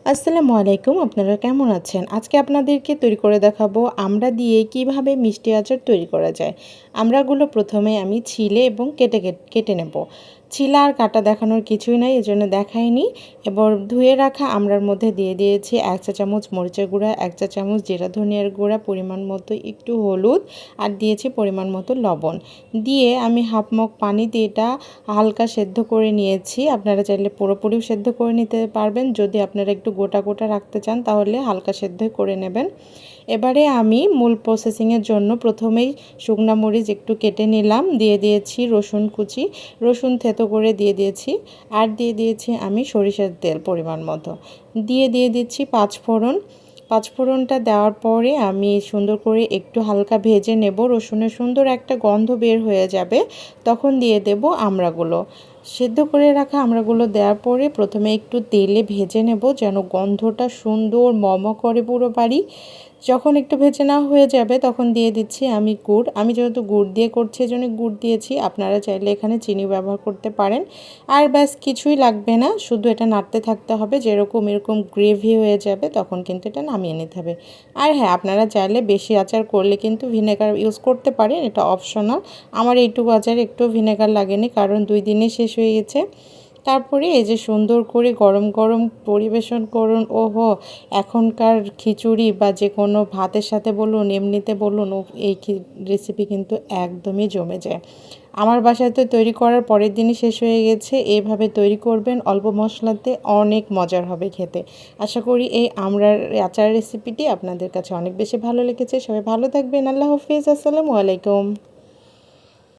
আসসালামু আলাইকুম, আপনারা কেমন আছেন? আজকে আপনাদেরকে তৈরি করে দেখাবো আমরা দিয়ে কীভাবে মিষ্টি আচার তৈরি করা যায়। আমরাগুলো প্রথমে আমি ছিলে এবং কেটে কেটে নেব। ছিলা আর কাটা দেখানোর কিছুই নাই, এজন্য দেখাইনি। এবার ধুয়ে রাখা আমরার মধ্যে দিয়ে দিয়েছি এক চা চামচ মরিচের গুঁড়া, এক চা চামচ জিরা ধনিয়ার গুঁড়া, পরিমাণ মতো একটু হলুদ আর দিয়েছি পরিমাণ মতো লবণ। দিয়ে আমি হাফ মগ পানি দিয়ে এটা হালকা সেদ্ধ করে নিয়েছি। আপনারা চাইলে পুরোপুরিও সেদ্ধ করে নিতে পারবেন। যদি আপনারা একটু গোটা গোটা রাখতে চান, তাহলে হালকা সেদ্ধ করে নেবেন। এবারে আমি মূল প্রসেসিংয়ের জন্য প্রথমেই শুকনা মরিচ একটু কেটে নিলাম। দিয়ে দিয়েছি রসুন কুচি। রসুন থেতো করে দিয়ে দিয়েছি আর দিয়ে দিয়েছি আমি সরিষার তেল পরিমাণ মতো। দিয়ে দিয়ে দিচ্ছি পাঁচ ফোড়ন। পাঁচফোড়নটা দেওয়ার পরে আমি সুন্দর করে একটু হালকা ভেজে নেব। রসুনের সুন্দর একটা গন্ধ বের হয়ে যাবে। তখন দিয়ে দেব আমড়াগুলো। সেদ্ধ করে রাখা আমড়াগুলো দেওয়ার পরে প্রথমে একটু তেলে ভেজে নেব যেন গন্ধটা সুন্দর মম করে পুরো বাড়ি। যখন একটু ভেজে নেওয়া হয়ে যাবে তখন দিয়ে দিচ্ছি আমি গুড়। আমি যেহেতু গুড় দিয়ে করছি এই জন্য গুড় দিয়েছি। আপনারা চাইলে এখানে চিনি ব্যবহার করতে পারেন। আর ব্যাস, কিছুই লাগবে না। শুধু এটা নাড়তে থাকতে হবে। যেরকম এরকম গ্রেভি হয়ে যাবে তখন কিন্তু এটা নামিয়ে নিতে হবে। আর হ্যাঁ আপনারা চাইলে বেশি আচার করলে কিন্তু ভিনেগার ইউজ করতে পারেন। এটা অপশনাল। আমার এইটুকু আচার একটু ভিনেগার লাগেনি, কারণ দুই দিনে শেষ হয়ে গেছে। তারপরে এই যে সুন্দর করে গরম গরম পরিবেশন করুন। ওহো, এখনকার খিচুড়ি বা যে কোনো ভাতের সাথে বলুন, এমনিতে বলুন ও এই রেসিপি কিন্তু একদমই জমে যায়। আমার বাসায় তো তৈরি করার পরের দিনই শেষ হয়ে গেছে। এইভাবে তৈরি করবেন, অল্প মশলাতে অনেক মজার হবে খেতে। আশা করি এই আমরার আচার রেসিপিটি আপনাদের কাছে অনেক বেশি ভালো লেগেছে। সবাই ভালো থাকবেন। আল্লাহ হাফিজ। আসসালামু আলাইকুম।